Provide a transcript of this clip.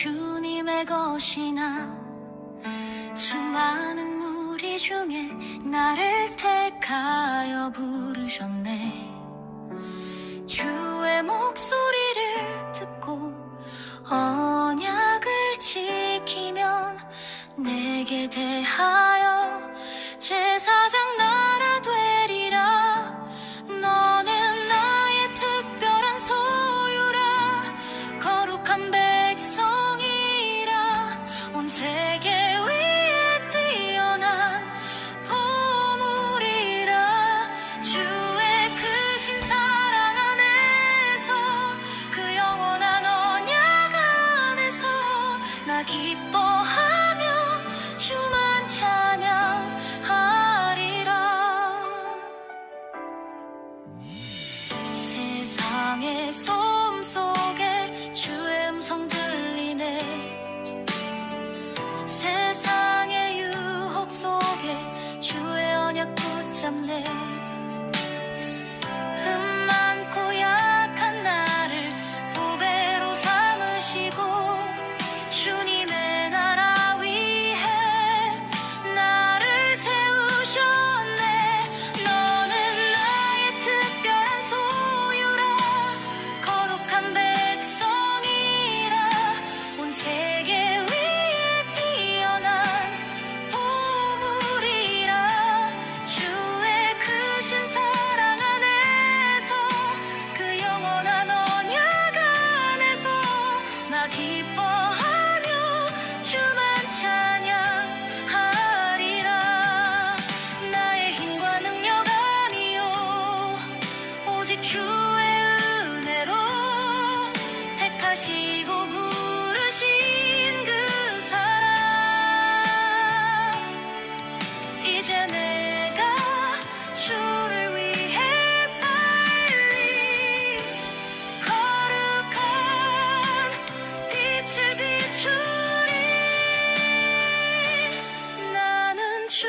주님의 것이나 수많은 무리 중에 나를 택하여 부르셨네. 주의 목소리를 듣고 언약을 지키면 내게 대하여 기뻐하며 주만 찬양하리라. 세상의 소음 속에 주의 음성 들리네. 세상의 유혹 속에 주의 언약 붙잡네 오직 주의 은혜로 택하시고 부르신 그 사랑. 이제 내가 주를 위해 살리 거룩한 빛을 비추리. 나는 주